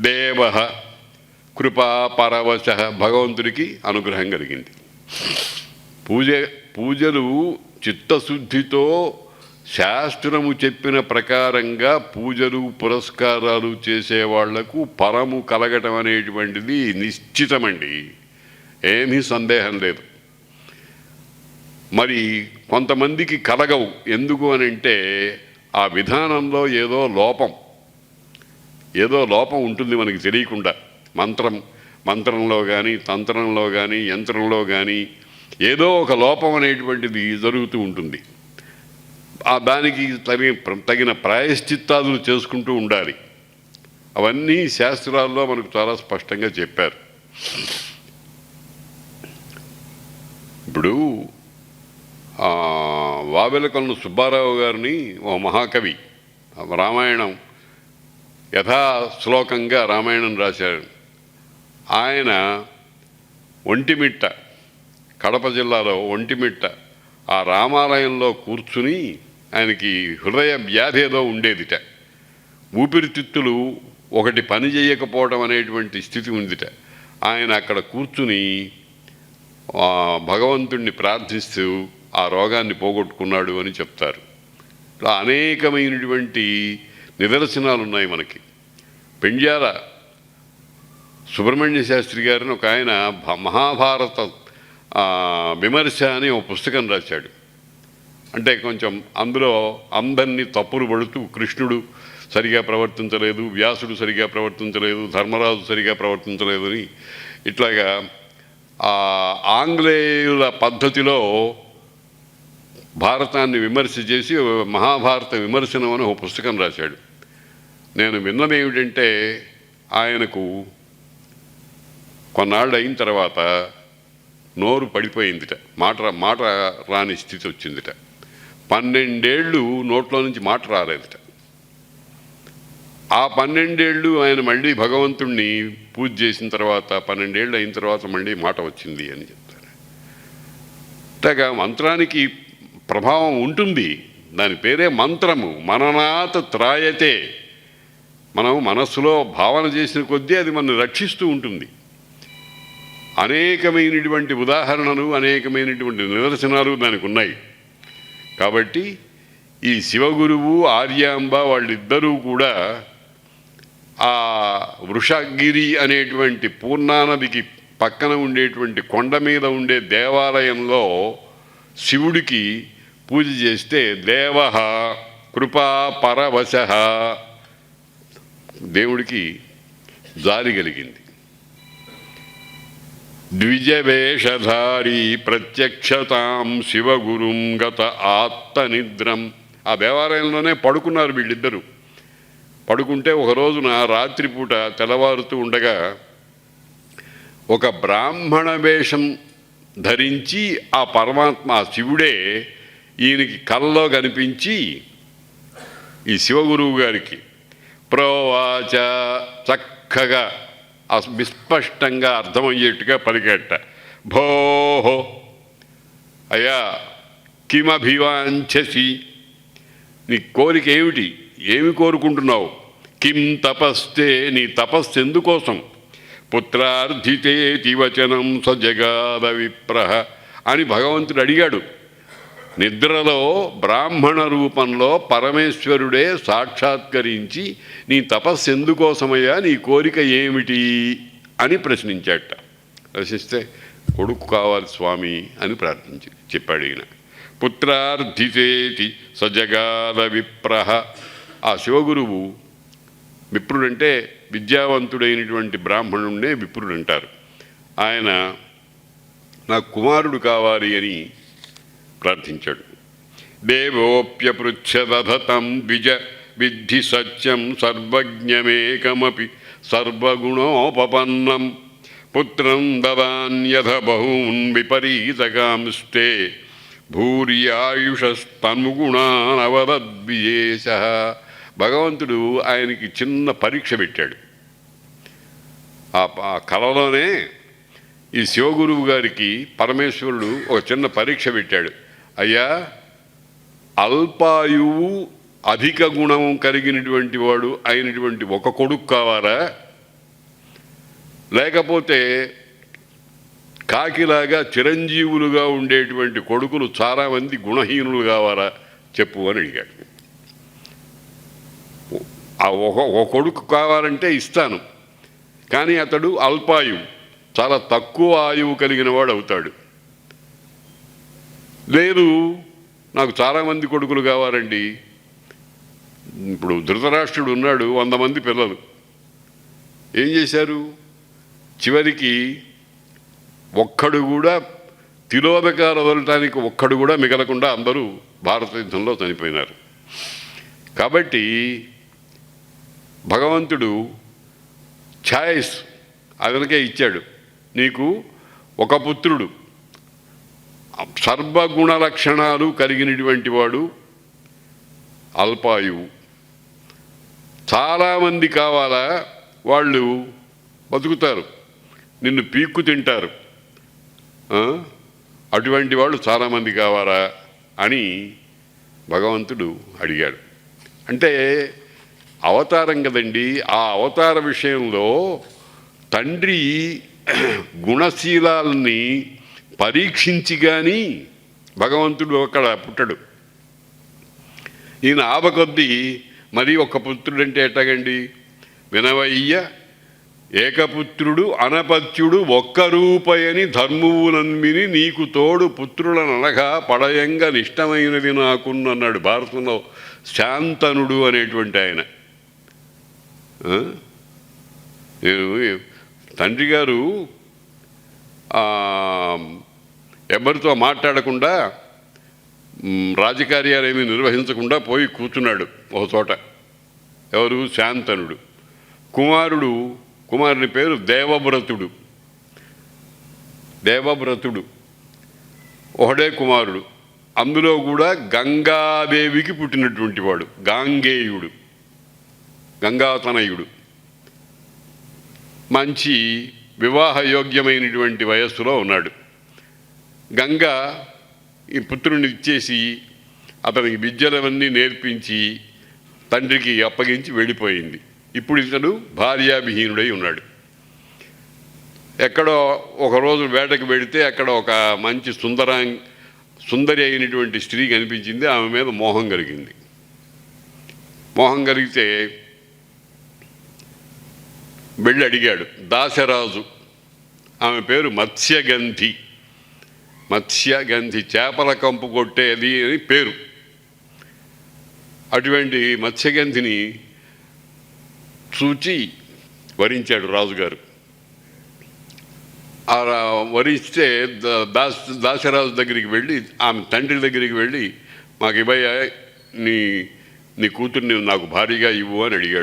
దేవ కృపా పరవశ భగవంతుడికి అనుగ్రహం కలిగింది. పూజ పూజలు చిత్తశుద్ధితో శాస్త్రము చెప్పిన ప్రకారంగా పూజలు పురస్కారాలు చేసేవాళ్ళకు పరము కలగటం అనేటువంటిది నిశ్చితమండి. ఏమీ సందేహం లేదు. మరి కొంతమందికి కలగవు. ఎందుకు అని అంటే ఆ విధానంలో ఏదో లోపం. ఏదో లోపం ఉంటుంది మనకి తెలియకుండా. మంత్రం మంత్రంలో కానీ తంత్రంలో కానీ యంత్రంలో కానీ ఏదో ఒక లోపం అనేటువంటిది జరుగుతూ ఉంటుంది. దానికి తగిన తగిన ప్రాయశ్చిత్తాదులు చేసుకుంటూ ఉండాలి. అవన్నీ శాస్త్రాల్లో మనకు చాలా స్పష్టంగా చెప్పారు. ఇప్పుడు ఆ, వావెలకొలను సుబ్బారావు గారిని ఓ మహాకవి రామాయణం యథా శ్లోకంగా రామాయణం రాశారు ఆయన ఒంటిమిట్ట కడప జిల్లాలో ఒంటిమిట్ట ఆ రామాలయంలో కూర్చుని ఆయనకి హృదయ వ్యాధి ఏదో ఉండేదిట. ఊపిరితిత్తులు ఒకటి పని చేయకపోవడం అనేటువంటి స్థితి ఉందిట. ఆయన అక్కడ కూర్చుని భగవంతుణ్ణి ప్రార్థిస్తూ ఆ రోగాన్ని పోగొట్టుకున్నాడు అని చెప్తారు. ఇలా అనేకమైనటువంటి నిదర్శనాలు ఉన్నాయి మనకి. పెండ్యాల సుబ్రహ్మణ్య శాస్త్రి గారిని ఒక ఆయన మహాభారత విమర్శ అని ఒక పుస్తకం రాశాడు. అంటే కొంచెం అందులో అందరినీ తప్పులు పడుతూ కృష్ణుడు సరిగా ప్రవర్తించలేదు వ్యాసుడు సరిగా ప్రవర్తించలేదు ధర్మరాజు సరిగా ప్రవర్తించలేదు అని ఇట్లాగా ఆంగ్లేయుల పద్ధతిలో భారతాన్ని విమర్శ చేసి మహాభారత విమర్శనం అని ఒక పుస్తకం రాశాడు. నేను విన్నది ఏమిటంటే ఆయనకు కొన్నాళ్ళు అయిన తర్వాత నోరు పడిపోయిందిట. మాట మాట రాని స్థితి వచ్చిందిట. పన్నెండేళ్ళు నోట్లో నుంచి మాట రాలేదుట. ఆ పన్నెండేళ్ళు ఆయన మళ్ళీ భగవంతుణ్ణి పూజ చేసిన తర్వాత పన్నెండేళ్ళు అయిన తర్వాత మళ్ళీ మాట వచ్చింది అని చెప్తారు. ఇట్లాగా మంత్రానికి ప్రభావం ఉంటుంది. దాని పేరే మంత్రము. మననాత త్రాయతే. మనం మనస్సులో భావన చేసిన కొద్దీ అది మనల్ని రక్షిస్తూ ఉంటుంది. అనేకమైనటువంటి ఉదాహరణలు అనేకమైనటువంటి నిదర్శనాలు దానికి ఉన్నాయి కాబట్టి ఈ శివగురువు ఆర్యాంబ వాళ్ళిద్దరూ కూడా ఆ వృషగిరి అనేటువంటి పూర్ణానదికి పక్కన ఉండేటువంటి కొండ మీద ఉండే దేవాలయంలో శివుడికి పూజ చేస్తే దేవ కృపా పరవశ దేవుడికి జారి కలిగింది. ద్విజవేషధారి ప్రత్యక్షతాం శివగురుం గత ఆత్మనిద్రం ఆ దేవాలయంలోనే పడుకున్నారు వీళ్ళిద్దరూ. పడుకుంటే ఒక రోజున రాత్రిపూట తెల్లవారుతూ ఉండగా ఒక బ్రాహ్మణ వేషం ధరించి ఆ పరమాత్మ ఆ శివుడే ఈయనకి కల్లో కనిపించి ఈ శివగురువు గారికి ప్రోవాచ చక్కగా అస్- విస్పష్టంగా అర్థమయ్యేట్టుగా పలికేట భోహో! అయ్యా కిమభివాంఛసి. నీ కోరిక ఏమిటి? ఏమి కోరుకుంటున్నావు? కిం తపస్తే నీ తపస్సు ఎందుకోసం? తివచనం వచనం జగాద విప్రహ అని భగవంతుడు అడిగాడు. నిద్రలో బ్రాహ్మణ రూపంలో పరమేశ్వరుడే సాక్షాత్కరించి నీ తపస్సు ఎందుకోసమయ్యా నీ కోరిక ఏమిటి అని ప్రశ్నించాట. ప్రశ్నిస్తే కొడుకు కావాలి స్వామి అని ప్రార్థించి చెప్పాడు ఈయన. పుత్రార్థితేతి సజగాల విప్రహ ఆ శివగురువు విప్రుడంటే విద్యావంతుడైనటువంటి బ్రాహ్మణుడినే విప్రుడు అంటారు ఆయన నాకు కుమారుడు కావాలి అని ప్రార్థించాడు. దేవోప్యపృచ్ఛదధతం విజ విద్ధి సత్యం సర్వజ్ఞమేకమపి సర్వగుణోపపన్నం. పుత్రం దదాన్యథ బహూన్ విపరీతకాంస్తే భూర్యాయుషస్తనుగుణానవదద్వియేశ భగవంతుడు ఆయనకి చిన్న పరీక్ష పెట్టాడు. ఆ ఆ కళలోనే ఈ శివగురువు గారికి పరమేశ్వరుడు ఒక చిన్న పరీక్ష పెట్టాడు. అయ్యా అల్పాయువు అధిక గుణం కలిగినటువంటి వాడు అయినటువంటి ఒక కొడుకు కావాలా? లేకపోతే కాకిలాగా చిరంజీవులుగా ఉండేటువంటి కొడుకులు చాలామంది గుణహీనులు కావాలా? చెప్పు అని అడిగాడు. ఆ ఒక ఒక కొడుకు కావాలంటే ఇస్తాను. కానీ అతడు అల్పాయువు చాలా తక్కువ ఆయువు కలిగిన వాడు అవుతాడు. లేదు నాకు చాలామంది కొడుకులు కావాలండి ఇప్పుడు ధృతరాష్ట్రుడు ఉన్నాడు వంద మంది పిల్లలు. ఏం చేశారు? చివరికి ఒక్కడు కూడా తిలోదకాలు వదలటానికి ఒక్కడు కూడా మిగలకుండా అందరూ భారతదేశంలో చనిపోయినారు. కాబట్టి భగవంతుడు ఛాయిస్ అతనికే ఇచ్చాడు. నీకు ఒక పుత్రుడు. సర్వగుణ లక్షణాలు కలిగినటువంటి వాడు అల్పాయువు. చాలామంది కావాలా వాళ్ళు బతుకుతారు నిన్ను పీక్కు తింటారు. అటువంటి వాళ్ళు చాలామంది కావాలా అని భగవంతుడు అడిగాడు. అంటే అవతారం కదండి ఆ అవతార విషయంలో తండ్రి గుణశీలాలని పరీక్షించి కానీ భగవంతుడు అక్కడ పుట్టడు. ఈయన ఆపకొద్దీ మరి ఒక పుత్రుడంటే ఎట్టగండి వినవయ్య ఏకపుత్రుడు అనపత్యుడు ఒక్క రూపయని ధర్మువునన్మిని నీకు తోడు పుత్రులననగా పడయంగా నిష్టమైనది నాకున్నన్నాడు భారతంలో శాంతనుడు అనేటువంటి ఆయన. నేను తండ్రి గారు ఎవరితో మాట్లాడకుండా రాజకార్యాలేమి రాజకార్యాలు ఏమీ నిర్వహించకుండా పోయి కూర్చున్నాడు ఒక చోట. ఎవరు? శాంతనుడు. కుమారుడు కుమారుని పేరు దేవవ్రతుడు. దేవవ్రతుడు. ఒకడే కుమారుడు. అందులో కూడా గంగాదేవికి పుట్టినటువంటి వాడు గాంగేయుడు. గంగాతనయుడు మంచి వివాహయోగ్యమైనటువంటి వయస్సులో ఉన్నాడు. గంగ ఈ పుత్రుని ఇచ్చేసి అతనికి విద్యలవన్నీ నేర్పించి తండ్రికి అప్పగించి వెళ్ళిపోయింది. ఇప్పుడు ఇతడు భార్యావిహీనుడై ఉన్నాడు. ఎక్కడో ఒకరోజు వేటకు వెడితే అక్కడ ఒక మంచి సుందరా సుందరి అయినటువంటి స్త్రీ కనిపించింది. ఆమె మీద మోహం కలిగింది. మోహం కలిగితే వెళ్ళి అడిగాడు దాసరాజు ఆమె పేరు మత్స్యగంధి. మత్స్యగంధి చేపల కంపు కొట్టేది అని పేరు. అటువంటి మత్స్యగంధిని చూచి వరించాడు రాజుగారు. వరిస్తే దాస్ దాసరాజు దగ్గరికి వెళ్ళి ఆమె తండ్రి దగ్గరికి వెళ్ళి మాకు ఇవ్వయ్యా నీ నీ కూతుర్ని నాకు భారీగా ఇవ్వు అని అడిగాడు.